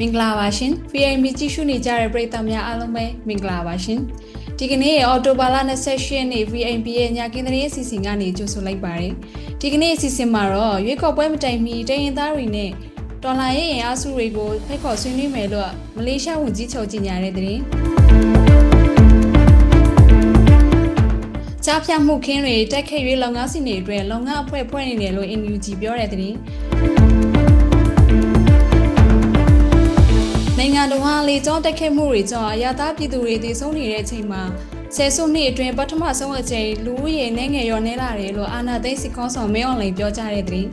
မင်္ဂလာပါရှင် VIM ကြည့်ရှုနေကြတဲ့ပရိသတ်များအားလုံးပဲမင်္ဂလာပါရှင်ဒီကနေ့အော်တိုဘာလ28ရက်နေ့ VIM ရဲ့ညကင်းသတင်းအစီအစဉ်ကနေကြိုဆိုလိုက်ပါတယ်ဒီကနေ့အစီအစဉ်မှာတော့ရွေးကောက်ပွဲမတိုင်မီတိုင်းရင်းသားတွေနဲ့တော်လိုင်းရဲ့အားစုတွေကိုဖိတ်ခေါ်ဆွေးနွေးမယ်လို့မလေးရှားဝန်ကြီးချုပ်ကြီးညာတဲ့သတင်းကြားဖြတ်မှုခင်းတွေတက်ခဲ့၍လုပ်ငန်းစဉ်တွေအတွက်လုပ်ငန်းအဖွဲ့ဖွဲ့နေတယ်လို့ NUG ပြောတဲ့သတင်း နိုင်ငံတော်ဟာလေကြောင်းတက်ခဲ့မှုတွေကြောင့်အရသာပြည်သူတွေတည်ဆုံးနေတဲ့အချိန်မှာဆယ်စုနှစ်အတွင်းပထမဆုံးအကြိမ်လူဦးရေနဲ့ငယ်ရောနေလာတယ်လို့အာနာသိန်းစစ်ကောင်းဆောင်မဲအွန်လိုင်းပြောကြားတဲ့သတင်း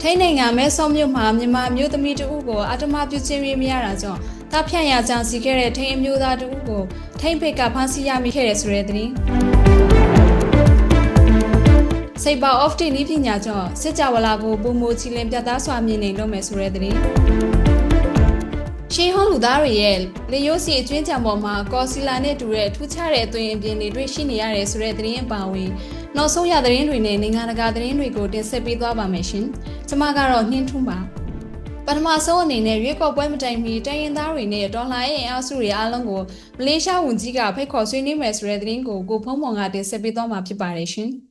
ထိုင်းနိုင်ငံမဲဆော့မြို့မှာမြန်မာမျိုးသမီးတဦးကိုအတ္တမပြုခြင်းရမရတာကြောင့်တားဖြန့်ရကြံစီခဲ့တဲ့ထိုင်းအမျိုးသားတဦးကိုထိုင်းဖိတ်ကဖမ်းဆီးရမိခဲ့တဲ့ဆိုတဲ့သတင်း စိတ်ပါ off တင်ဤပညာကြောင့်စစ်ကြဝဠာကိုပုံမချီလင်ပြတ်သားစွာမြင်နေလို့မယ်ဆိုတဲ့သတင်းရှေးဟောလူသားတွေရဲ့လေယိုစီအကျွင်းချံပေါ်မှာကော်စီလာနဲ့တူတဲ့ထူးခြားတဲ့အသွင်အပြင်တွေတွေ့ရှိနေရတယ်ဆိုတဲ့သတင်းအပါအဝင်နောက်ဆုံးရသတင်းတွေနဲ့နိုင်ငံတကာသတင်းတွေကိုတင်ဆက်ပေးသွားပါမယ်ရှင်။ကျွန်မကတော့နှင်းထွန်းပါပထမဆုံးအနေနဲ့ရွေးကောက်ပွဲမတိုင်မီတိုင်းရင်းသားတွေနဲ့ဒေါ်လာရဲ့အင်အားစုတွေအားလုံးကိုမလေးရှားဝန်ကြီးကဖိတ်ခေါ်ဆွေးနွေးမယ်ဆိုတဲ့သတင်းကိုကိုဖုံးမောင်ကတင်ဆက်ပေးသွားမှာဖြစ်ပါတယ်ရှင်။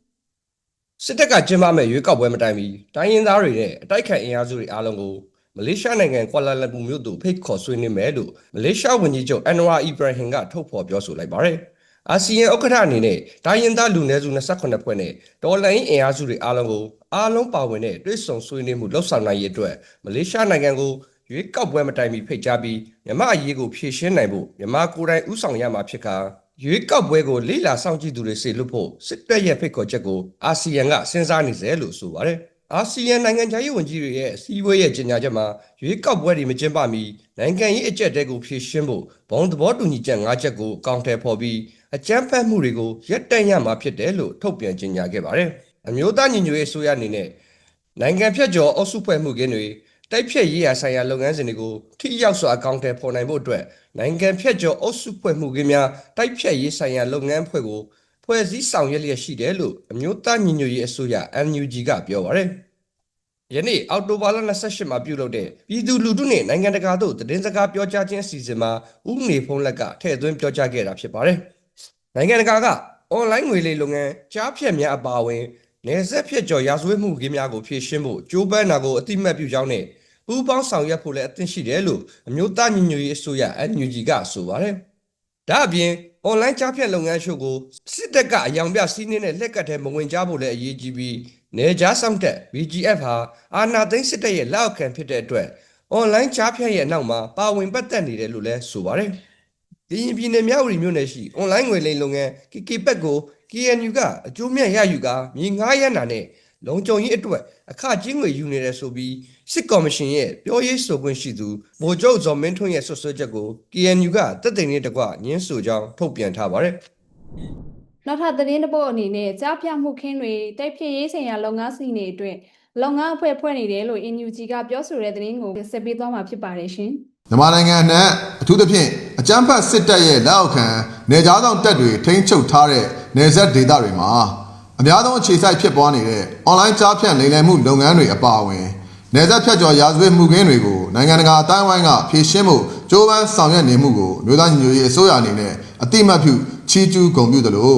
စစ်တပ်ကကျင်းပမဲ့ရွေးကောက်ပွဲမတိုင်မီတိုင်းရင်းသားတွေနဲ့အတိုက်ခံအင်အားစုတွေအားလုံးကိုမလေးရှားနိုင်ငံကွာလာလမ်ပူမြို့သို့ဖိတ်ခေါ်ဆွေးနွေးမယ်လို့မလေးရှားဝန်ကြီးချုပ်အန်နဝါအီဘရာဟင်ကထုတ်ဖော်ပြောဆိုလိုက်ပါတယ်။အာဆီယံဥက္ကဋ္ဌအနေနဲ့တိုင်းရင်းသားလူနည်းစု28ဖွဲ့နဲ့တော်လှန်ရေးအင်အားစုတွေအားလုံးကိုအားလုံးပါဝင်တဲ့တွဲဆောင်ဆွေးနွေးမှုလှုပ်ဆောင်နိုင်ရေးအတွက်မလေးရှားနိုင်ငံကိုရွေးကောက်ပွဲမတိုင်မီဖိတ်ကြားပြီးမြန်မာအရေးကိုဖြေရှင်းနိုင်ဖို့မြန်မာကိုယ်တိုင်ဥဆောင်ရမှာဖြစ်ကာ ရွေးကောက်ပွဲကိုလေ့လာစောင့်ကြည့်သူတွေစေလွှတ်ဖို့စစ်တပ်ရဲ့ဖိတ်ခေါ်ချက်ကိုအာဆီယံကစဉ်းစားနေတယ်လို့ဆိုပါတယ်။အာဆီယံနိုင်ငံခြားရေးဝန်ကြီးတွေရဲ့အစည်းအဝေးရဲ့ကြေညာချက်မှာရွေးကောက်ပွဲတွေမကျင်းပမီနိုင်ငံရေးအကြက်တဲကိုဖြေရှင်းဖို့ဘုံသဘောတူညီချက်၅ချက်ကိုအကောင့်ထဲပေါ်ပြီးအကြမ်းဖက်မှုတွေကိုရပ်တန့်ရမှာဖြစ်တယ်လို့ထုတ်ပြန်ကြေညာခဲ့ပါတယ်။အမျိုးသားညီညွတ်ရေးအစိုးရအနေနဲ့နိုင်ငံဖြတ်ကျော်အုပ်စုဖွဲ့မှုကင်းတွေ တိုက်ဖြတ်ရေးရာဆိုင်ရာလုပ်ငန်းစဉ်တွေကိုထိရောက်စွာအကောင့်ထဲပေါ်နိုင်ဖို့အတွက်နိုင်ငံဖြတ်ကျော်အုပ်စုဖွဲ့မှုကင်းများတိုက်ဖြတ်ရေးဆိုင်ရာလုပ်ငန်းဖွဲ့ကိုဖွဲ့စည်းဆောင်ရွက်လျက်ရှိတယ်လို့အမျိုးသားညီညွတ်ရေးအစိုးရ NUG ကပြောပါတယ်။ယနေ့အောက်တိုဘာလ28မှာပြုလုပ်တဲ့ပြည်သူလူထုနဲ့နိုင်ငံတကာတို့သတင်းစကားပြောကြားခြင်းအစီအစဉ်မှာဥနေဖုံးလက်ကထည့်သွင်းပြောကြားခဲ့တာဖြစ်ပါတယ်။နိုင်ငံတကာကအွန်လိုင်းငွေလိမ်လုပ်ငန်းကြားဖြတ်များအပါအဝင် နယ်စပ်ဖြတ်ကျော်ရာဇဝတ်မှုခင်းများကိုဖြေရှင်းဖို့ကြိုးပမ်းတာကိုအတိမတ်ပြုကြောင်းနဲ့ပူးပေါင်းဆောင်ရွက်ဖို့လည်းအသင့်ရှိတယ်လို့အမျိုးသားညီညွတ်ရေးအစိုးရ NUG ကဆိုပါတယ်။ဒါအပြင်အွန်လိုင်းကြားဖြတ်လုပ်ငန်းရှုပ်ကိုစစ်တပ်ကအယောင်ပြစီးနှင်းနဲ့လက်ကတ်ထဲမဝင်ကြဖို့လည်းအရေးကြီးပြီးနေကြားဆောင်တက် VGF ဟာအာဏာသိမ်းစစ်တပ်ရဲ့လက်အောက်ခံဖြစ်တဲ့အတွက်အွန်လိုင်းကြားဖြတ်ရဲ့အနောက်မှာပါဝင်ပတ်သက်နေတယ်လို့လည်းဆိုပါတယ်။ဒီရင်ပြည်နယ်မြောက်ရီမြို့နယ်ရှိအွန်လိုင်းငွေလိမ်လုပ်ငန်း KK ဘက်ကို KNU ကအကျိုးမြတ်ရယူကာမြေငှားရမ်းတာနဲ့လုံခြုံရေးအတွက်အခကြေးငွေယူနေတယ်ဆိုပြီးစစ်ကော်မရှင်ရဲ့ပြောရေးဆိုခွင့်ရှိသူဗိုလ်ချုပ်ဇော်မင်းထွန်းရဲ့ဆွဆွဲချက်ကို KNU ကတက်တဲ့နေ့တကွညင်းဆိုကြောင်းထုတ်ပြန်ထားပါတယ်နောက်ထပ်သတင်းတစ်ပုဒ်အနေနဲ့ကြားပြမှုခင်းတွေတိုက်ဖြစ်ရေးဆိုင်ရာလုပ်ငန်းစဉ်တွေအတွက်လုပ်ငန်းအဖွဲ့ဖွဲ့နေတယ်လို့ NUG ကပြောဆိုတဲ့သတင်းကိုဆက်ပေးသွားမှာဖြစ်ပါတယ်ရှင်။မြန်မာနိုင်ငံနဲ့အထူးသဖြင့်အကြမ်းဖက်စစ်တပ်ရဲ့လက်အောက်ခံနေကြားဆောင်တပ်တွေထိန်းချုပ်ထားတဲ့ နေဆက်ဒေသတွေမှာအများဆုံးအခြေစိုက်ဖြစ်ပွားနေတဲ့အွန်လိုင်းကြားဖြန့်လိမ်လည်မှုလုပ်ငန်းတွေအပါအဝင်နေဆက်ဖြတ်ကျော်ရာဇဝတ်မှုခင်းတွေကိုနိုင်ငံတကာအတိုင်းအဝိုင်းကဖြေရှင်းမှုကြိုးပမ်းဆောင်ရွက်နေမှုကိုမြို့သားညီညွတ်ရေးအစိုးရအနေနဲ့အတိမတ်ပြုချီးကျူးဂုဏ်ပြုသလို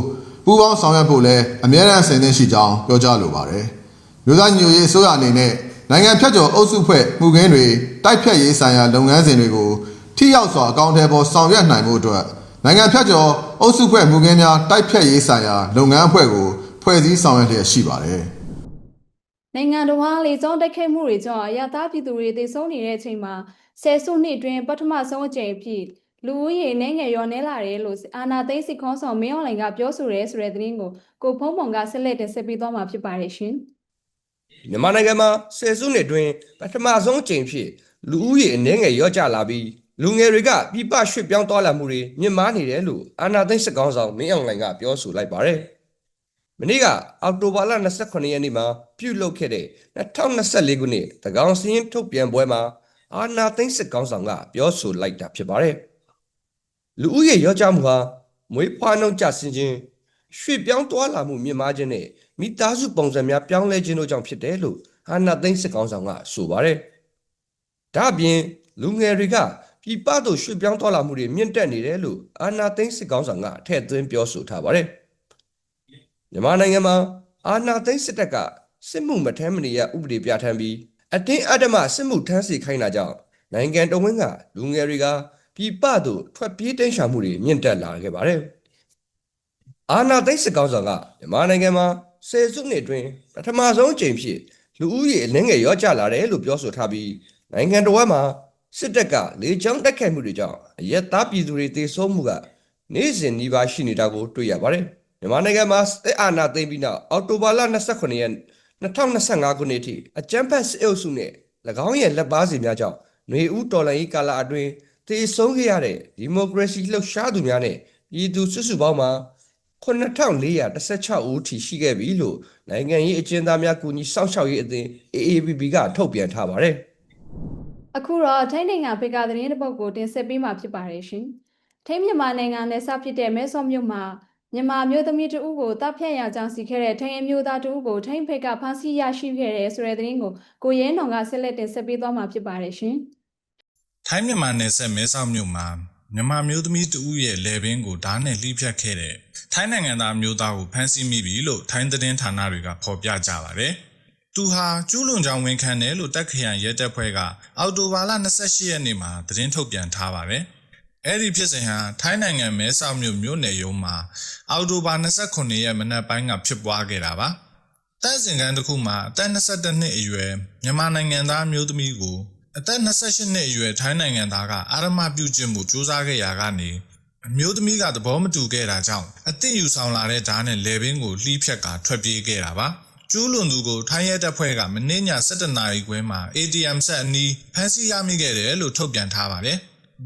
ပူးပေါင်းဆောင်ရွက်ဖို့လည်းအမြဲတမ်းဆင်သင့်ရှိကြောင်းပြောကြားလိုပါတယ်။မြို့သားညညရေးအစိုးရအနေနဲ့နိုင်ငံဖြတ်ကျော်အုပ်စုဖွဲ့မှုခင်းတွေတိုက်ဖြတ်ရေးဆိုင်ရာလုပ်ငန်းစဉ်တွေကိုထိရောက်စွာအကောင့်ထဲပေါ်ဆောင်ရွက်နိုင်မှုအတွက် နိုင်ငံဖြတ်ကျော်အုပ်စုဖွဲ့မှုခင်းများတိုက်ဖြတ်ရေးဆိုင်ရာလုပ်ငန်းအဖွဲ့ကိုဖွဲ့စည်းဆောင်ရွက်လျက်ရှိပါတယ်။နိုင်ငံတော်ဟာလေကြောင်းတိုက်ခိုက်မှုတွေကြောင့်အရသာပြည်သူတွေသေဆုံးနေတဲ့အချိန်မှာဆယ်စုနှစ်အတွင်းပထမဆုံးအကြိမ်အဖြစ်လူဦးရေနဲ့ငယ်ရောနေလာတယ်လို့အာနာသိန်းစစ်ခေါင်းဆောင်မင်းအောင်လှိုင်ကပြောဆိုရဲဆိုတဲ့သတင်းကိုကိုဖုံးပုံကဆက်လက်တင်ဆက်ပေးသွားမှာဖြစ်ပါတယ်ရှင်။မြန်မာနိုင်ငံမှာဆယ်စုနှစ်အတွင်းပထမဆုံးအကြိမ်ဖြစ်လူဦးရေအနည်းငယ်ရော့ကျလာပြီး လူငယ်တွေကပြပရွှေ့ပြောင်းသွားလာမှုတွေမြင့်မားနေတယ်လို့အာနာသိန်းစစ်ကောင်ဆောင်မင်းအောင်လှိုင်ကပြောဆိုလိုက်ပါတယ်။မနေ့ကအောက်တိုဘာလ28ရက်နေ့မှာပြုလုပ်ခဲ့တဲ့2024ခုနှစ်သကောင်စင်းထုတ်ပြန်ပွဲမှာအာနာသိန်းစစ်ကောင်ဆောင်ကပြောဆိုလိုက်တာဖြစ်ပါတယ်။လူဦးရေရော့ကျမှုဟာမွေးဖွားနှုန်းကျဆင်းခြင်းရွှေ့ပြောင်းသွားလာမှုမြင့်မားခြင်းနဲ့မိသားစုပုံစံများပြောင်းလဲခြင်းတို့ကြောင့်ဖြစ်တယ်လို့အာနာသိန်းစစ်ကောင်ဆောင်ကဆိုပါတယ်။ဒါ့အပြင်လူငယ်တွေက ပြည်ပသို့ရွှေ့ပြောင်းသွားလာမှုတွေမြင့်တက်နေတယ်လို့အာနာသိန်းစစ်ကောင်ဆောင်ကထည့်သွင်းပြောဆိုထားပါတယ်။မြန်မာနိုင်ငံမှာအာနာသိန်းစစ်တပ်ကစစ်မှုမထမ်းမနေရဥပဒေပြဋ္ဌာန်းပြီးအတင်းအဓမ္မစစ်မှုထမ်းစီခိုင်းတာကြောင့်နိုင်ငံတော်ဝန်ကလူငယ်တွေကပြည်ပသို့ထွက်ပြေးတိမ်းရှောင်မှုတွေမြင့်တက်လာခဲ့ပါတယ်။အာနာသိန်းစစ်ကောင်ဆောင်ကမြန်မာနိုင်ငံမှာဆယ်စုနှစ်အတွင်းပထမဆုံးအကြိမ်ဖြစ်လူဦးရေအလင်းငယ်ရော့ကျလာတယ်လို့ပြောဆိုထားပြီးနိုင်ငံတော်ဝန်မှာ စစ်တပ်ကလေကြောင်းတိုက်ခိုက်မှုတွေကြောင့်အရက်သားပြည်သူတွေတေဆုံးမှုကနေ့စဉ်နှီးပါရှိနေတာကိုတွေ့ရပါတယ်မြန်မာနိုင်ငံမှာစစ်အာဏာသိမ်းပြီးနောက်အောက်တိုဘာလ28ရက်2025ခုနှစ်အထိအကြမ်းဖက်စစ်အုပ်စုနဲ့၎င်းရဲ့လက်ပါစီများကြောင့်ຫນွေဦးတော်လှန်ရေးကာလအတွင်းတေဆုံးခဲ့ရတဲ့ဒီမိုကရေစီလှုပ်ရှားသူများနဲ့ပြည်သူစုစုပေါင်းမှာ9416ဦးထိရှိခဲ့ပြီလို့နိုင်ငံရေးအကျဉ်းသားများကူညီစောင့်ရှောက်ရေးအသင်း AABB ကထုတ်ပြန်ထားပါတယ် အခုတော့ထိုင်းနိုင်ငံဖေကသတင်းတစ်ပုဒ်ကိုတင်ဆက်ပေးမှာဖြစ်ပါတယ်ရှင်။ထိုင်းမြန်မာနိုင်ငံနယ်စပ်ဖြစ်တဲ့မဲဆော့မြို့မှာမြန်မာမျိုးသမီးတဦးကိုတပ်ဖြတ်ရကြောင်းစီခဲ့တဲ့ထိုင်းအမျိုးသားတဦးကိုထိုင်းဖေကဖမ်းဆီးရရှိခဲ့တဲ့ဆိုတဲ့သတင်းကိုကိုရဲနောင်ကဆက်လက်တင်ဆက်ပေးသွားမှာဖြစ်ပါတယ်ရှင်။ထိုင်းမြန်မာနယ်စပ်မဲဆောက်မြို့မှာမြန်မာမျိုးသမီးတဦးရဲ့လယ်ပင်ကိုဓာတ်နဲ့လှိဖြတ်ခဲ့တဲ့ထိုင်းနိုင်ငံသားမျိုးသားကိုဖမ်းဆီးမိပြီလို့ထိုင်းသတင်းဌာနတွေကဖော်ပြကြပါတယ်။ သူဟာကျူးလွန်ကြောင်ဝန်ခံတယ်လို့တပ်ခရိုင်ရဲတပ်ဖွဲ့ကအော်တိုဘာလ28ရက်နေ့မှာသတင်းထုတ်ပြန်ထားပါတယ်။အဲ့ဒီဖြစ်စဉ်ဟာထိုင်းနိုင်ငံမဲဆောက်မြို့မြို့နယ်ရုံးမှာအော်တိုဘာ29ရက်မနက်ပိုင်းကဖြစ်ပွားခဲ့တာပါ။တပ်စင်ကန်းတစ်ခုမှာအသက်22နှစ်အရွယ်မြန်မာနိုင်ငံသားမျိုးသမီးကိုအသက်28နှစ်အရွယ်ထိုင်းနိုင်ငံသားကအာရမပြုကျင့်မှုစူးစမ်းခဲ့ရာကနေအမျိုးသမီးကသဘောမတူခဲ့တာကြောင့်အသင့်ယူဆောင်လာတဲ့ဓာတ်နဲ့လေပင်ကိုလှီးဖြတ်ကာထွက်ပြေးခဲ့တာပါ ကျူးလွန်သူကိုထိုင်းရဲတပ်ဖွဲ့ကမနေ့ည7:00နာရီခွဲမှာ ATM ဆက်အနီးဖမ်းဆီးရမိခဲ့တယ်လို့ထုတ်ပြန်ထားပါတယ်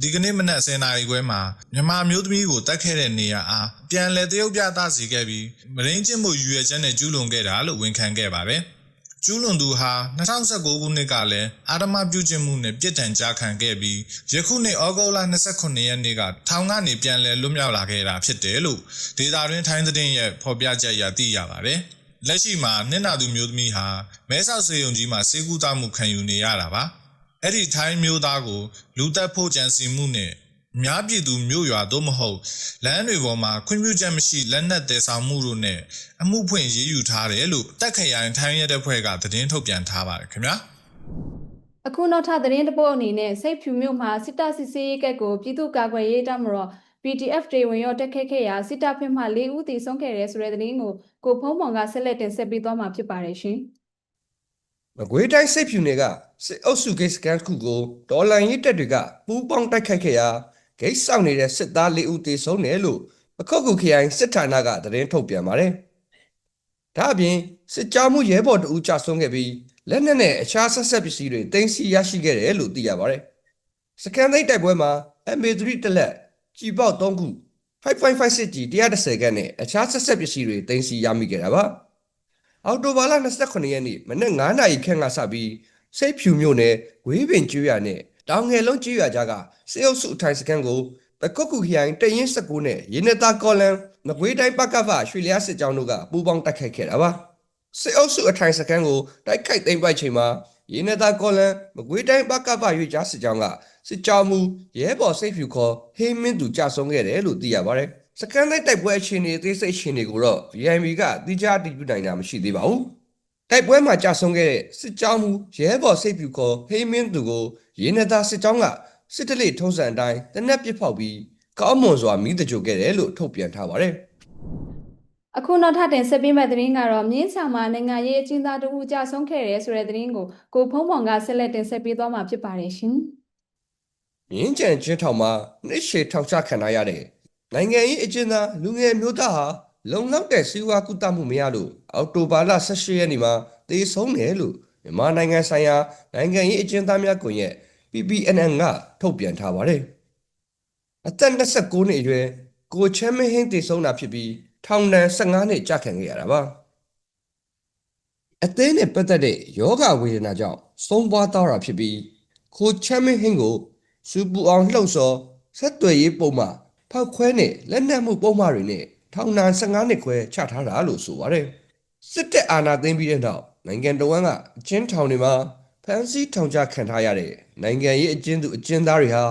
ဒီကနေ့မနက်10:00နာရီခွဲမှာမြန်မာမျိုးသမီးကိုတတ်ခဲ့တဲ့နေရာအားပြန်လည်တရုတ်ပြသစီခဲ့ပြီးမရင်းချင်းမှုရွေရချက်နဲ့ကျူးလွန်ခဲ့တာလို့ဝန်ခံခဲ့ပါတယ်။ကျူးလွန်သူဟာ2019ခုနှစ်ကလည်းအာရမပြုကျင့်မှုနဲ့ပြစ်ဒဏ်ကြားခံခဲ့ပြီးယခုနှစ်ဩဂုတ်လ29ရက်နေ့ကထောင်ကနေပြန်လည်လွတ်မြောက်လာခဲ့တာဖြစ်တယ်လို့ဒေတာတွင်ထိုင်းသတင်းရဲ့ဖော်ပြချက်အရသိရပါတယ်။ လက်ရှိမှာနင့်နာသူမျိုးသမီးဟာမဲဆောက်စေယုံကြီးမှာစေကူးသားမှုခံယူနေရတာပါ။အဲ့ဒီထိုင်းမျိုးသားကိုလူတက်ဖို့ကြံစီမှုနဲ့အများပြည်သူမြို့ရွာသို့မဟုတ်လမ်းတွေပေါ်မှာခွင့်ပြုချက်မရှိလက်နက်တည်ဆောင်မှုတို့နဲ့အမှုဖွင့်ရေးယူထားတယ်လို့တက်ခရိုင်ထိုင်းရဲတပ်ဖွဲ့ကသတင်းထုတ်ပြန်ထားပါတယ်ခင်ဗျာအခုနောက်ထပ်သတင်းတစ်ပုဒ်အနေနဲ့စိတ်ဖြူမြို့မှာစစ်တပ်စစ်ဆေးရေးကက်ကိုပြည်သူ့ကာကွယ်ရေးတပ်မတော် PDF တွေဝင်ရောက်တက်ခတ်ခဲ့ရာစစ်တပ်ဖက်မှ၄ဦးသေဆုံးခဲ့တဲ့ဆိုတဲ့သတင်းကိုကိုဖုံးမောင်ကဆက်လက်တင်ဆက်ပေးသွားမှာဖြစ်ပါတယ်ရှင်။မကွေးတိုင်းစိတ်ဖြူနယ်ကစစ်အုပ်စုဂိတ်စကန်တစ်ခုကိုဒေါ်လန်ရေးတပ်တွေကပူးပေါင်းတိုက်ခိုက်ခဲ့ရာဂိတ်ဆောင်နေတဲ့စစ်သား၄ဦးသေဆုံးတယ်လို့ပခုတ်ကူခရိုင်စစ်ဌာနကသတင်းထုတ်ပြန်ပါတယ်။ဒါအပြင်စစ်ကြောမှုရဲဘော်တဦးကြာဆုံးခဲ့ပြီးလက်နက်နဲ့အခြားဆက်ဆက်ပစ္စည်းတွေတင်စီရရှိခဲ့တယ်လို့သိရပါတယ်။စကန်သိန်းတိုက်ပွဲမှာ MA3 တစ်လက် ကြီးပေါက်3ခု5556ကြီး130ခန်းနဲ့အခြားဆက်ဆက်ပစ္စည်းတွေတင်စီရမိခဲ့တာပါ။အောက်တိုဘာလ29ရက်နေ့မနက်9:00နာရီခန့်ကစပြီးစိတ်ဖြူမြို့နယ်ဝေးပင်ကျွော်နဲ့တောင်ငယ်လုံးကျွော်ကြားကစေအုပ်စုအထိုင်စခန်းကိုပကုတ်ကူခရိုင်တရင်19နဲ့ရင်းနတာကော်လန်မကွေးတိုင်းပကဖရွှေလျားစစ်ကြောင်းတို့ကပူးပေါင်းတိုက်ခိုက်ခဲ့တာပါစေအုပ်စုအထိုင်စခန်းကိုတိုက်ခိုက်သိမ်းပိုက်ချိန်မှာ ရင်းနတာကော်လန်မကွေးတိုင်းပကဖရွှေကြားစစ်ကြောင်းကစစ်ကြောင်းမူရဲဘော်စိတ်ဖြူခေါ်ဟေးမင်းသူကြဆုံးခဲ့တယ်လို့သိရပါတယ်စကန်တိုက်တိုက်ပွဲအခြေအနေအသေးစိတ်အခြေအနေကိုတော့ VIB ကတိကျအတည်ပြုနိုင်တာမရှိသေးပါဘူးတိုက်ပွဲမှာကြာဆုံးခဲ့တဲ့စစ်ကြောင်းမူရဲဘော်စိတ်ပြူခေါ်ဟိမင်းသူကိုရင်းနတာစစ်ကြောင်းကစစ်တလေထုံးစံအတိုင်းတနက်ပစ်ဖောက်ပြီးကောင်းမွန်စွာမိတကြိုခဲ့တယ်လို့ထုတ်ပြန်ထားပါတယ် အခုနောက်ထပ်တင်ဆက်ပေးမယ့်သတင်းကတော့မြင်းဆောင်မှာနိုင်ငံရေးအကျဉ်းသားတဦးကြာဆုံးခဲ့တယ်ဆိုတဲ့သတင်းကိုကိုဖုံးမောင်ကဆက်လက်တင်ဆက်ပေးသွားမှာဖြစ်ပါတယ်ရှင်။။မြင်းကြံချင်းထောင်မှာနှစ်ရှည်ထောင်ချခံရတဲ့နိုင်ငံရေးအကျဉ်းသားလူငယ်မျိုးသားဟာလုံလောက်တဲ့စီးပွားကုသမှုမရလို့အောက်တိုဘာလ18ရက်နေ့မှာသေဆုံးတယ်လို့မြန်မာနိုင်ငံဆိုင်ရာနိုင်ငံရေးအကျဉ်းသားများကွန်ရက် PPNN ကထုတ်ပြန်ထားပါတယ်။အသက်29နှစ်အရွယ်ကိုချမ်းမင်းဟင်းသေဆုံးတာဖြစ်ပြီး ထောင်ဒဏ်15နှစ်ကြာခံခဲ့ရတာပါ။အသေးနဲ့ပတ်သက်တဲ့ယောဂဝေဒနာကြောင့်ဆုံးပွားသွားတာဖြစ်ပြီးကိုချမ်းမင်းဟင်းကိုစူပူအောင်လှုပ်ဆော်ဆက်သွယ်ရေးပုံမှဖောက်ခွဲနဲ့လက်နက်မှုပုံမှတွေနဲ့ထောင်ဒဏ်15နှစ်ခွဲချထားတာလို့ဆိုပါတယ်စစ်တပ်အာဏာသိမ်းပြီးတဲ့နောက်နိုင်ငံတော်ဝန်ကအချင်းထောင်တွေမှာဖမ်းဆီးထောင်ချခံထားရတဲ့နိုင်ငံရေးအကျဉ်းသူအကျဉ်းသားတွေဟာ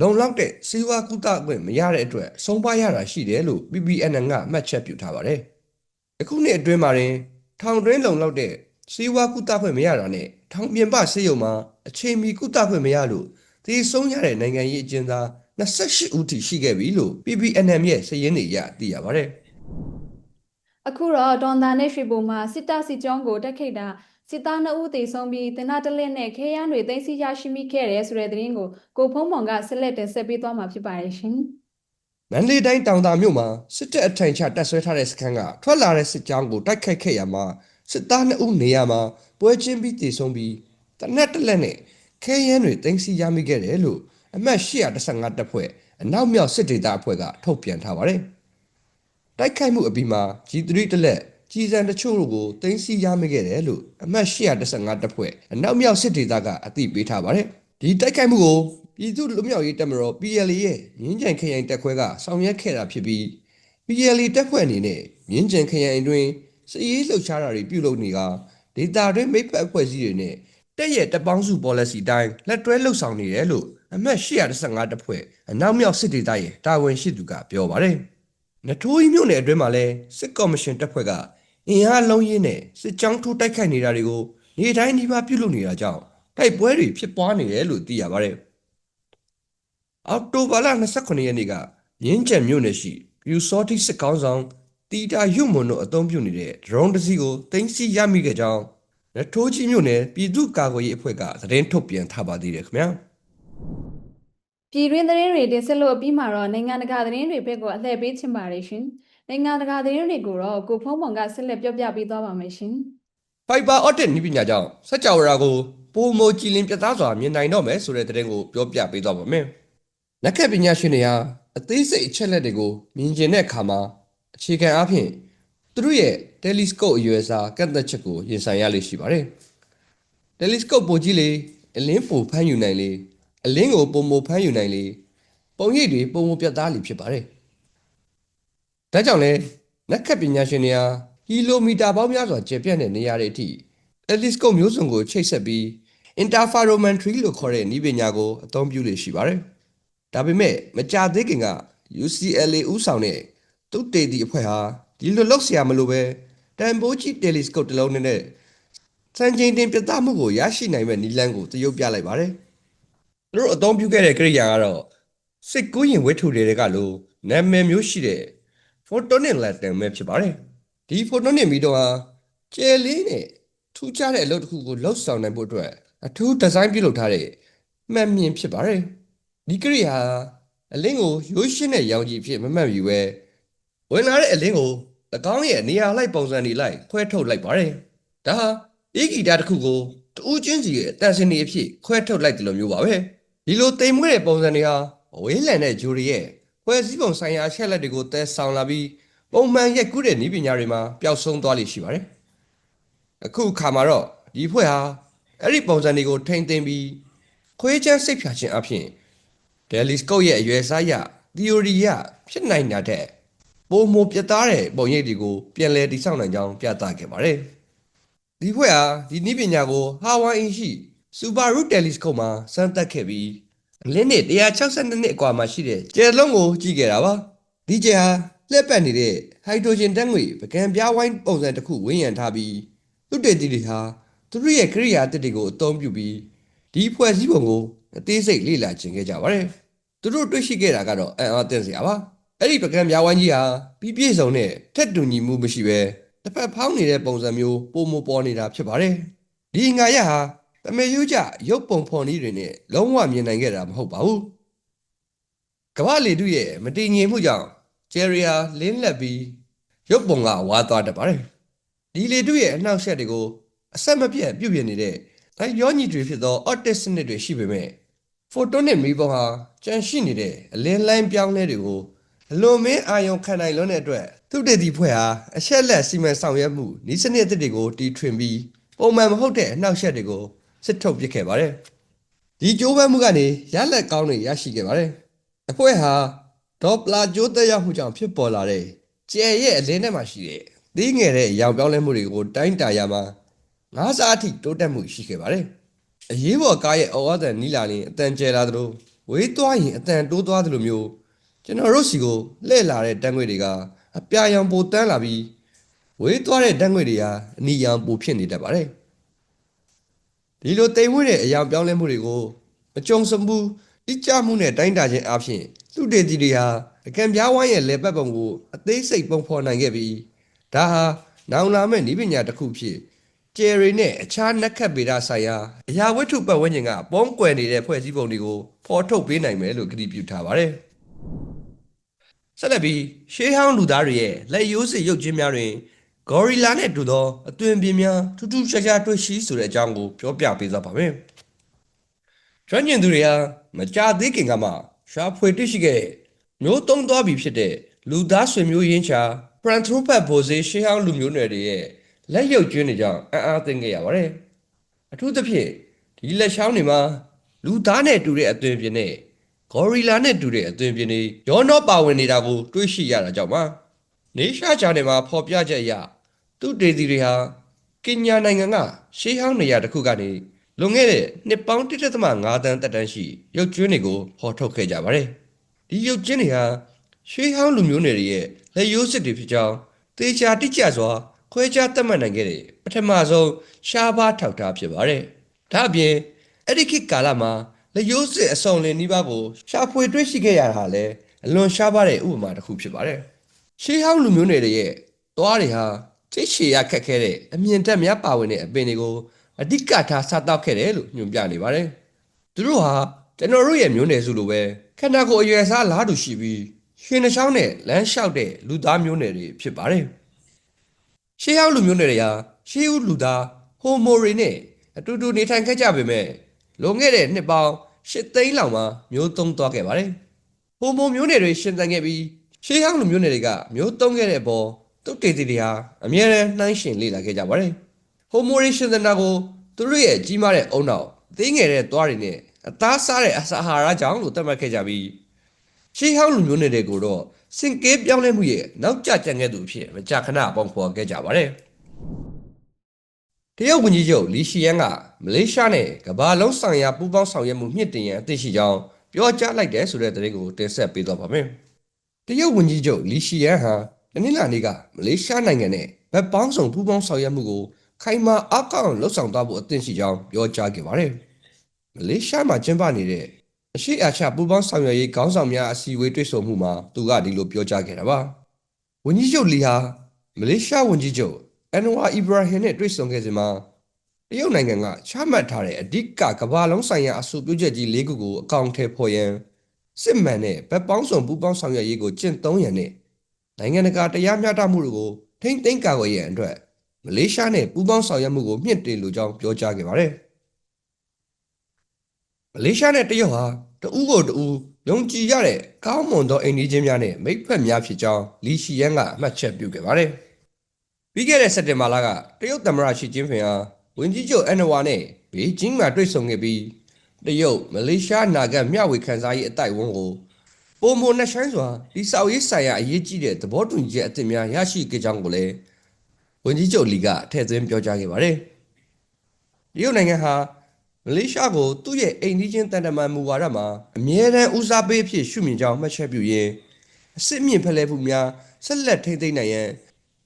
လုံလောက်တဲ့စေဝါကုသခွင့်မရတဲ့အတွက်ဆုံးပါရတာရှိတယ်လို့ PPNN ကမှတ်ချက်ပြုထားပါတယ်။အခုနှစ်အတွင်းမှာရင်ထောင်တွင်းလုံလောက်တဲ့စေဝါကုသခွင့်မရတာနဲ့ထောင်ပြင်ပဆေးရုံမှာအချိန်မီကုသခွင့်မရလို့သေဆုံးရတဲ့နိုင်ငံရေးအကျဉ်းသား28ဦးထိရှိခဲ့ပြီလို့ PPNN ရဲ့စာရင်းတွေအရသိရပါတယ်။အခုတော့ဒေါန်တာနဲ့ရွှေဘုံမှာစစ်တပ်စစ်ကြောင်းကိုတက်ခိတ်တာ စစ်သား2ဦးသေဆုံးပြီးတင်နာတလက်နဲ့ခဲယမ်းတွေသိမ်းဆည်းရရှိမိခဲ့တယ်ဆိုတဲ့သတင်းကိုကိုဖုံးမောင်ကဆက်လက်တင်ဆက်ပေးသွားမှာဖြစ်ပါတယ်ရှင်။မန္တလေးတိုင်းတောင်တာမြို့မှာစစ်တပ်အထိုင်ချတပ်ဆွဲထားတဲ့စခန်းကထွက်လာတဲ့စစ်ကြောင်းကိုတိုက်ခိုက်ခဲ့ရမှာစစ်သား2ဦးနေရာမှာပွဲချင်းပြီးတည်ဆုံးပြီးတနက်တစ်လက်နဲ့ခဲယမ်းတွေတင်စီရမိခဲ့တယ်လို့အမတ်815တပ်ဖွဲ့အနောက်မြောက်စစ်ဒေသအဖွဲ့ကထုတ်ပြန်ထားပါတယ်။တိုက်ခိုက်မှုအပြီးမှာ G3 တစ်လက် ကြီးစံတချို့တို့ကိုတင်စီရမိခဲ့တယ်လို့အမတ်815တပ်ဖွဲ့အနောက်မြောက်စစ်ဒေသကအသိပေးထားပါတယ်။ဒီတိုက်ခိုက်မှုကိုပြည်သူ့လူမျိုးရေးတပ်မတော် PLA ရဲ့ရင်းကြံခရိုင်တပ်ခွဲကဆောင်ရွက်ခဲ့တာဖြစ်ပြီး PLA တပ်ဖွဲ့အနေနဲ့မြင်းကြံခရိုင်အတွင်းစည်ရေးလှုပ်ရှားတာတွေပြုလုပ်နေကဒေတာတွင်းမိဖက်အဖွဲ့အစည်းတွေနဲ့တက်ရဲ့တပ်ပေါင်းစု policy တိုင်းလက်တွဲလှုပ်ဆောင်နေတယ်လို့အမတ်815တပ်ဖွဲ့အနောက်မြောက်စစ်ဒေသရဲ့တာဝန်ရှိသူကပြောပါတယ်။နထိုးကြီးမြို့နယ်အတွင်းမှာလဲစစ်ကော်မရှင်တပ်ဖွဲ့က အင်အားလုံးရင်းနဲ့စစ်ကြောင်းထိုးတိုက်ခိုက်နေတာတွေကိုနေတိုင်းဒီပါပြုလုပ်နေတာကြောင့်တိုက်ပွဲတွေဖြစ်ပွားနေတယ်လို့သိရပါတယ်။အောက်တိုဘာလ29ရက်နေ့ကရင်းကျက်မြို့နယ်ရှိပြူစောတိစစ်ကောင်းဆောင်တီတာယွမွန်တို့အသုံးပြုနေတဲ့ drone တစ်စီးကိုတင်စီရမိခဲ့ကြောင်းနထိုးကြီးမြို့နယ်ပြည်သူ့ကာကွယ်ရေးအဖွဲ့ကသတင်းထုတ်ပြန်ထားပါသေးတယ်ခင်ဗျာ။ပြည်တွင်းသတင်းတွေတင်ဆက်လို့အပြီးမှာတော့နိုင်ငံတကာသတင်းတွေဘက်ကိုအလှည့်ပေးချင်ပါတယ်ရှင်။ နိုင်ငံတကာသတင်းတွေကိုတော့ကိုဖုံးမောင်ကဆက်လက်ပြောပြပေးသွားပါမယ်ရှင်။ Fiber Optic နည်းပညာကြောင့်စက်ကြဝဠာကိုပုံမကြည်လင်ပြသစွာမြင်နိုင်တော့မယ်ဆိုတဲ့သတင်းကိုပြောပြပေးသွားပါမယ်။လက်ခက်ပညာရှင်တွေဟာအသေးစိတ်အချက်လက်တွေကိုမြင်ကျင်တဲ့အခါမှာအခြေခံအားဖြင့်သူတို့ရဲ့ telescope အရွယ်အစားကန့်သက်ချက်ကိုရင်ဆိုင်ရလိမ့်ရှိပါတယ်။ telescope ပိုကြီးလေအလင်းပိုဖမ်းယူနိုင်လေအလင်းကိုပုံမဖမ်းယူနိုင်လေပုံရိပ်တွေပုံမပြတ်သားလေဖြစ်ပါတယ်။ ဒါကြောင့်လဲနက်ခတ်ပညာရှင်တွေဟာကီလိုမီတာပေါင်းများစွာကျယ်ပြန့်တဲ့နေရာတွေအထိ telescope မျိုးစုံကိုချိတ်ဆက်ပြီး interferometry လို့ခေါ်တဲ့နည်းပညာကိုအသုံးပြုလေရှိပါတယ်။ဒါပေမဲ့မကြာသေးခင်က UCLA ဥဆောင်တဲ့သုတေသီအဖွဲ့ဟာဒီလိုလောက်ဆရာမလို့ပဲတန်ဖိုးကြီး telescope တစ်လုံးနဲ့စံချိန်တင်ပြသမှုကိုရရှိနိုင်မဲ့နည်းလမ်းကိုသရုပ်ပြလိုက်ပါတယ်။သူတို့အသုံးပြုခဲ့တဲ့ကိရိယာကတော့စစ်ကူးရင်ဝတ္ထုတွေကလို့နာမည်မျိုးရှိတဲ့ photonic lantern ပဲဖြစ်ပါတယ်။ဒီ photonic မီတော့ဟာကျယ်လေးနဲ့ထူးခြားတဲ့အလုပ်တစ်ခုကိုလှုပ်ဆောင်နိုင်ဖို့အတွက်အထူးဒီဇိုင်းပြုလုပ်ထားတဲ့မှန်မြင်ဖြစ်ပါတယ်။ဒီကိရိယာအလင်းကိုရိုးရှင်းတဲ့ရောင်ခြည်ဖြစ်မမှတ်ယူပဲဝင်လာတဲ့အလင်းကို၎င်းရဲ့နေရာလိုက်ပုံစံတွေလိုက်ခွဲထုတ်လိုက်ပါတယ်။ဒါဟာဧကီတာတစ်ခုကိုတူးချင်းစီရဲ့တန်စင်တွေအဖြစ်ခွဲထုတ်လိုက်တယ်လို့မျိုးပါပဲ။ဒီလိုတိမ်မွေးတဲ့ပုံစံတွေဟာအဝေးလံတဲ့ဂျူရီရဲ့ ဖွဲ့စည်းပုံဆိုင်ရာအချက်လက်တွေကိုတည်ဆောင်လာပြီးပုံမှန်ရက်ကူးတဲ့နည်းပညာတွေမှာပျောက်ဆုံးသွားလိမ့်ရှိပါတယ်။အခုအခါမှာတော့ဒီဖွဲ့ဟာအဲ့ဒီပုံစံတွေကိုထိမ့်သိမ်းပြီးခွေးချမ်းစိတ်ဖြာခြင်းအဖြစ် telescope ရဲ့အရွယ်စားရ theory ရဖြစ်နိုင်တာတဲ့ပုံမပြတ်သားတဲ့ပုံရိပ်တွေကိုပြန်လည်တည်ဆောက်နိုင်ကြောင်းပြသခဲ့ပါတယ်။ဒီဖွဲ့ဟာဒီနည်းပညာကို Hawaii ရှိ Subaru telescope မှာစမ်းသပ်ခဲ့ပြီးအ လင်းနဲ့162နှစ်အကွာမှာရှိတဲ့ကျယ်လုံးကိုကြည့်ခဲ့တာပါ။ဒီကျယ်ဟာလှည့်ပတ်နေတဲ့ဟိုက်ဒရိုဂျင်ဓာတ်ငွေပကံပြားဝိုင်းပုံစံတစ်ခုဝန်းရံထားပြီးသူတေသီတွေဟာသူတို့ရဲ့ကိရိယာအသစ်တွေကိုအသုံးပြုပြီးဒီဖွဲ့စည်းပုံကိုအသေးစိတ်လေ့လာခြင်းခဲ့ကြပါတယ်။သူတို့တွေ့ရှိခဲ့တာကတော့အံ့အားသင့်စရာပါ။အဲ့ဒီပကံပြားဝိုင်းကြီးဟာပြီးပြည့်စုံတဲ့ထက်တူညီမှုမရှိဘဲတစ်ဖက်ဖောင်းနေတဲ့ပုံစံမျိုးပုံမပေါ်နေတာဖြစ်ပါတယ်။ဒီငါရဟာ တမေယူကြရုပ်ပုံဖော်နည်းတွေနဲ့လုံးဝမြင်နိုင်ခဲ့တာမဟုတ်ပါဘူး။ကမ္ဘာလေတုရဲ့မတည်ငြိမ်မှုကြောင့်ဂျယ်ရီယာလင်းလက်ပြီးရုပ်ပုံကဝါသွားတတ်ပါတယ်။ဒီလေတုရဲ့အနှောက်အယှက်တွေကိုအဆက်မပြတ်ပြုတ်ပြနေတဲ့တိုင်းရောညီတွေဖြစ်သော optic စနစ်တွေရှိပေမဲ့ photonic မီးပုံဟာကြန့်ရှိနေတဲ့အလင်းလိုင်းပြောင်းလဲတွေကိုအလွန်မင်းအာရုံခံနိုင်လွန်းတဲ့အတွက်သူတေသီဖွဲ့ဟာအချက်လက်စီမံဆောင်ရွက်မှုဤစနစ်အသစ်တွေကိုတီထွင်ပြီးပုံမှန်မဟုတ်တဲ့အနှောက်အယှက်တွေကို စစ်ထုတ်ပစ်ခဲ့ပါတယ်။ဒီကြိုးပမ်းမှုကနေရလက်ကောင်းတွေရရှိခဲ့ပါတယ်။အဖွဲ့ဟာဒေါပလာကြိုးသက်ရောက်မှုကြောင့်ဖြစ်ပေါ်လာတဲ့ကျယ်ရဲ့အလင်းထဲမှာရှိတဲ့သေးငယ်တဲ့အရောင်ပြောင်းလဲမှုတွေကိုတိုင်းတာရမှာငါးစားအထိတိုးတက်မှုရှိခဲ့ပါတယ်။အရေးပေါ်ကားရဲ့အော်အသံနီးလာရင်အတန်ကျဲလာသလိုဝေးသွားရင်အတန်တိုးသွားသလိုမျိုးကျွန်တော်တို့စီကိုလှည့်လာတဲ့တန်းငွေတွေကအပြာရောင်ပိုတန်းလာပြီးဝေးသွားတဲ့တန်းငွေတွေဟာအနီရောင်ပိုဖြစ်နေတတ်ပါတယ်။ ဒီလိုတိမ်မွေ့တဲ့အရာပြောင်းလဲမှုတွေကိုမကြုံစမှုတိကျမှုနဲ့တိုင်းတာခြင်းအပြင်သူတေတီတွေဟာအကံပြားဝိုင်းရဲ့လေပတ်ပုံကိုအသေးစိတ်ပုံဖော်နိုင်ခဲ့ပြီးဒါဟာနောင်လာမဲ့ဤပညာတစ်ခုဖြစ်ကျယ်ရီနဲ့အခြားနက်ခတ်ဗေဒဆိုင်ရာအရာဝတ္ထုပတ်ဝန်းကျင်ကပေါင်းကွယ်နေတဲ့ဖွဲ့စည်းပုံတွေကိုဖော်ထုတ်ပေးနိုင်မယ်လို့ကတိပြုထားပါတယ်။ဆက်လက်ပြီးရှေးဟောင်းလူသားတွေရဲ့လက်ရိုးစစ်ရုပ်ချင်းများတွင် ဂေါ်ရီလာနဲ့တူသောအသွင်ပြင်များထူးထူးခြားခြားတွေ့ရှိဆိုတဲ့အကြောင်းကိုပြောပြပေးသွားပါမယ်။ကျွမ်းကျင်သူတွေဟာမကြာသေးခင်ကမှရှားဖွေတွေ့ရှိခဲ့တဲ့မျိုးသုံးသွားပြီဖြစ်တဲ့လူသားဆွေမျိုးရင်းချာ Paranthropus bose ရှေးဟောင်းလူမျိုးနွယ်တွေရဲ့လက်ရုပ်ကျွင်းတွေကြောင့်အံ့အားသင့်ခဲ့ရပါတယ်။အထူးသဖြင့်ဒီလက်ချောင်းတွေမှာလူသားနဲ့တူတဲ့အသွင်ပြင်နဲ့ဂေါ်ရီလာနဲ့တူတဲ့အသွင်ပြင်တွေရောနှောပါဝင်နေတာကိုတွေ့ရှိရတာကြောင့်ပါ။နေရှားချာနယ်မှာဖော်ပြချက်အရ သူတေသီတွေဟာကင်ညာနိုင်ငံကရှေးဟောင်းနေရာတစ်ခုကနေလွန်ခဲ့တဲ့နှစ်ပေါင်း1.5တန်းတက်တန်းရှိရုပ်ကျွင်းတွေကိုဖော်ထုတ်ခဲ့ကြပါတယ်။ဒီရုပ်ကျွင်းတွေဟာရှေးဟောင်းလူမျိုးနယ်တွေရဲ့လက်ရိုးစစ်တွေဖြစ်ကြောင်းသေချာတိကျစွာခွဲခြားသတ်မှတ်နိုင်ခဲ့တဲ့ပထမဆုံးရှားပါးထောက်ထားဖြစ်ပါတယ်။ဒါ့အပြင်အဲ့ဒီခေတ်ကာလမှာလက်ရိုးစစ်အစုံလင်နှီးပါးကိုရှာဖွေတွေ့ရှိခဲ့ရတာဟာလည်းအလွန်ရှားပါးတဲ့ဥပမာတစ်ခုဖြစ်ပါတယ်။ရှေးဟောင်းလူမျိုးနယ်တွေရဲ့သွားတွေဟာ သိရှည်ရခက်ခဲတဲ့အမြင်တက်များပါဝင်တဲ့အပင်တွေကိုအဓိကထားစားတောက်ခဲ့တယ်လို့ညွှန်ပြနေပါတယ်။သူတို့ဟာကျွန်တော်တို့ရဲ့မျိုးနယ်စုလိုပဲခန္ဓာကိုယ်အရွယ်စားလားတူရှိပြီးရှင်နှချောင်းနဲ့လမ်းလျှောက်တဲ့လူသားမျိုးနယ်တွေဖြစ်ပါတယ်။ရှေးဟောင်းလူမျိုးနယ်တွေဟာရှေးဦးလူသားဟိုမိုတွေနဲ့အတူတူနေထိုင်ခဲ့ကြပေမဲ့လွန်ခဲ့တဲ့နှစ်ပေါင်း၈သိန်းလောက်မှာမျိုးသုံးသွားခဲ့ပါတယ်။ဟိုမိုမျိုးနယ်တွေရှင်သန်ခဲ့ပြီးရှေးဟောင်းလူမျိုးနယ်တွေကမျိုးသုံးခဲ့တဲ့အပေါ် သူတေတီတွေဟာအမြဲတမ်းနှိုင်းယှဉ်လေ့လာခဲ့ကြပါတယ်။ဟိုမိုတွေရှင်သန်တာကိုသူတို့ရဲ့ကြီးမားတဲ့အုံနောက်သေးငယ်တဲ့သွားတွေနဲ့အသားစားတဲ့အစာအာဟာရကြောင့်လို့သတ်မှတ်ခဲ့ကြပြီးရှေးဟောင်းလူမျိုးတွေကိုတော့စင်ကဲပြောင်းလဲမှုရဲ့နောက်ကျကြံခဲ့သူအဖြစ်မကြာခဏပေါင်းဖော်ခဲ့ကြပါတယ်။တရုတ်ဝန်ကြီးချုပ်လီရှီယန်ကမလေးရှားနဲ့ကမ္ဘာလုံးဆိုင်ရာပူးပေါင်းဆောင်ရွက်မှုမြင့်တင်ရန်အသင့်ရှိကြောင်းပြောကြားလိုက်တယ်ဆိုတဲ့သတင်းကိုတင်ဆက်ပေးသွားပါမယ်။တရုတ်ဝန်ကြီးချုပ်လီရှီယန်ဟာ တနင်္လာနေ့ကမလေးရှားနိုင်ငံနဲ့ဗတ်ပေါင်းဆောင်ပူးပေါင်းဆောင်ရွက်မှုကိုခိုင်မာအားကောင်းလှုပ်ဆောင်သွားဖို့အသင့်ရှိကြောင်းပြောကြားခဲ့ပါတယ်။မလေးရှားမှာကျင်းပနေတဲ့အရှိအာချပူပေါင်းဆောင်ရွက်ရေးခေါင်းဆောင်များအစည်းအဝေးတွေ့ဆုံမှုမှာသူကဒီလိုပြောကြားခဲ့တာပါ။ဝန်ကြီးချုပ်လီဟာမလေးရှားဝန်ကြီးချုပ်အန်ဝါအီဘရာဟင်နဲ့တွေ့ဆုံခဲ့စဉ်မှာတရုတ်နိုင်ငံကချမှတ်ထားတဲ့အဓိကကမ္ဘာလုံးဆိုင်ရာအဆိုပြုချက်ကြီး၄ခုကိုအကောင့်ထဲပေါ်ရန်စစ်မှန်တဲ့ဗတ်ပေါင်းစုံပူပေါင်းဆောင်ရွက်ရေးကိုကျင့်သုံးရန်နဲ့ နိုင်ငံတကာတရားမျှတမှုတို့ကိုထိမ့်သိမ်းကာကွယ်ရန်အတွက်မလေးရှားနဲ့ပူပေါင်းဆောင်ရွက်မှုကိုမြင့်တင်လိုကြောင်းပြောကြားခဲ့ပါတယ်။မလေးရှားနဲ့တရုတ်ဟာတဦးကိုတဦးယုံကြည်ရတဲ့ကောင်းမွန်သောအိမ်နီးချင်းများနဲ့မိတ်ဖက်များဖြစ်ကြောင်းလီရှီယန်ကအမှတ်ချက်ပြုခဲ့ပါတယ်။ပြီးခဲ့တဲ့စက်တင်ဘာလကတရုတ်သမ္မတရှီကျင်းဖင်ဟာဝန်ကြီးချုပ်အန်နဝါနဲ့ဘေကျင်းမှာတွေ့ဆုံခဲ့ပြီးတရုတ်မလေးရှားနာဂတ်မျှဝေခန်းစားရေးအတိုက်အဝန်းကို ပုံမနဲ့ဆိုင်စွာဒီဆောက်ရေးဆိုင်ရာအရေးကြီးတဲ့သဘောတူညီချက်အသစ်များရရှိခဲ့ကြောင်းကိုလည်းဝန်ကြီးချုပ်လီကထည့်သွင်းပြောကြားခဲ့ပါတယ်။တရုတ်နိုင်ငံဟာမလေးရှားကိုသူ့ရဲ့အိမ်နီးချင်းတန်တမန်မူဝါဒမှာအမြဲတမ်းဦးစားပေးအဖြစ်ရှုမြင်ကြောင်းမှတ်ချက်ပြုရင်းအစစ်မြင့်ဖလှယ်မှုများဆက်လက်ထိန်းသိမ်းနိုင်ရန်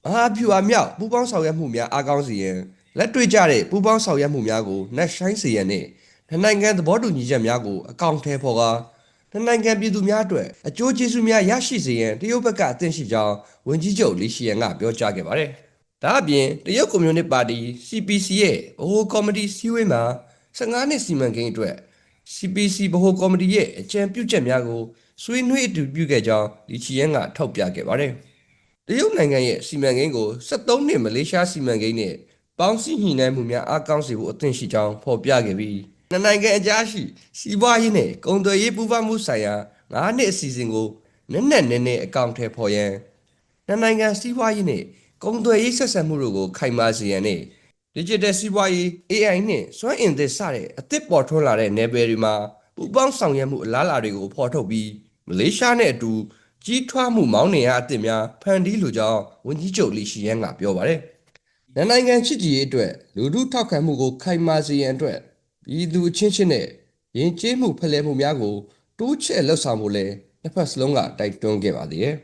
မဟာဗျူဟာမြောက်ပူးပေါင်းဆောင်ရွက်မှုများအားကောင်းစေရန်လက်တွေ့ကျတဲ့ပူးပေါင်းဆောင်ရွက်မှုများကိုနှက်ဆိုင်စေရန်နှင့်နှစ်နိုင်ငံသဘောတူညီချက်များကိုအကောင့်ထဲပေါ်ကာ နှစ်နိုင်ငံပြည်သူများအတွက်အကျိုးကျေးဇူးများရရှိစေရန်တရုတ်ဘက်ကအသင့်ရှိကြောင်းဝန်ကြီးချုပ်လီရှီယန်ကပြောကြားခဲ့ပါတယ်။ဒါအပြင်တရုတ်ကွန်မြူနစ်ပါတီ CPC ရဲ့ဗဟိုကော်မတီစည်းဝေးမှာ15နှစ်စီမံကိန်းအတွက် CPC ဗဟိုကော်မတီရဲ့အကြံပြုချက်များကိုဆွေးနွေးအတူပြုခဲ့ကြောင်းလီချီယန်ကထောက်ပြခဲ့ပါတယ်။တရုတ်နိုင်ငံရဲ့စီမံကိန်းကို73နှစ်မလေးရှားစီမံကိန်းနဲ့ပေါင်းစည်းညှိနှိုင်းမှုများအားကောင်းစေဖို့အသင့်ရှိကြောင်းဖော်ပြခဲ့ပြီး နှစ်နိုင်ငံအကြားရှိစီးပွားရေးနဲ့ကုန်သွယ်ရေးပူးပေါင်းမှုဆိုင်ရာ9နှစ်အစီအစဉ်ကိုနက်နက်နဲနဲအကောင့်ထဲပေါ်ရန်နှစ်နိုင်ငံစီးပွားရေးနဲ့ကုန်သွယ်ရေးဆက်ဆံမှုတို့ကိုခိုင်မာစေရန်နဲ့ digital စီးပွားရေး AI နဲ့စွမ်းအင်သစ်စတဲ့အသစ်ပေါ်ထွန်းလာတဲ့နယ်ပယ်တွေမှာပူပေါင်းဆောင်ရွက်မှုအလားအလာတွေကိုဖော်ထုတ်ပြီးမလေးရှားနဲ့အတူကြီးထွားမှုမောင်းနှင်ရအသစ်များဖန်တီးလိုကြောင်းဝန်ကြီးချုပ်လီရှီယန်ကပြောပါတယ်နိုင်ငံချစ်ကြည်ရေးအတွက်လူထုထောက်ခံမှုကိုခိုင်မာစေရန်အတွက် ပြည်သူအချင်းချင်းနဲ့ယဉ်ကျေးမှုဖလှယ်မှုများကိုတိုးချဲ့လှုပ်ဆောင်ဖို့လဲတစ်ဖက်စလုံးကတိုက်တွန်းခဲ့ပါသေးတယ်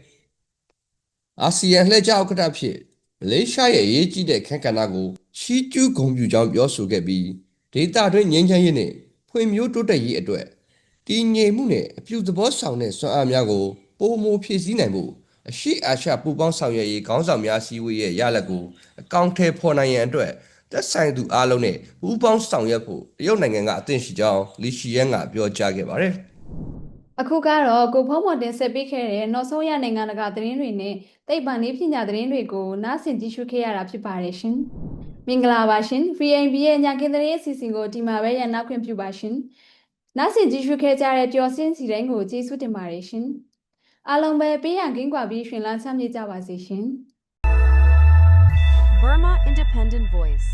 ။အာဆီယံလှည့်ကျဥက္ကဋ္ဌဖြစ်မလေးရှားရဲ့အရေးကြီးတဲ့ခန့်ကဏ္ဍကိုချီးကျူးဂုဏ်ပြုကြောင်းပြောဆိုခဲ့ပြီးဒေသတွင်းငြိမ်းချမ်းရေးနဲ့ဖွံ့ဖြိုးတိုးတက်ရေးအတွက်တည်ငြိမ်မှုနဲ့အပြုသဘောဆောင်တဲ့စွမ်းအားများကိုပုံမဖြည့်ဆည်းနိုင်ဖို့အရှိအာရှပူပေါင်းဆောင်ရွက်ရေးခေါင်းဆောင်များစည်းဝေးရဲ့ရလဒ်ကိုအကောင့်ထဲဖော်နိုင်ရန်အတွက် သက်ဆိုင်သူအားလုံးနဲ့ပူးပေါင်းဆောင်ရွက်ဖို့တရုတ်နိုင်ငံကအသင့်ရှိကြောင်းလီရှီယန်ကပြောကြားခဲ့ပါတယ်အခုကတော့ကိုဖုံးပေါ်တင်ဆက်ပေးခဲ့တဲ့နောက်ဆုံးရနိုင်ငံတကာသတင်းတွေနဲ့သိပ္ပံနည်းပညာသတင်းတွေကိုနားဆင်ကြည့်ရှုခဲ့ရတာဖြစ်ပါတယ်ရှင်။မင်္ဂလာပါရှင်။ VNB ရဲ့ညကင်းသတင်းအစီအစဉ်ကိုဒီမှာပဲရနောက်ခွင့်ပြုပါရှင်။နားဆင်ကြည့်ရှုခဲ့ကြတဲ့ပျော်စင်းစီတိုင်းကိုကျေးဇူးတင်ပါတယ်ရှင်။အားလုံးပဲပေးရန်ကင်းကွာပြီးရှင်လန်းချမ်းမြေ့ကြပါစေရှင်။ Burma Independent Voice.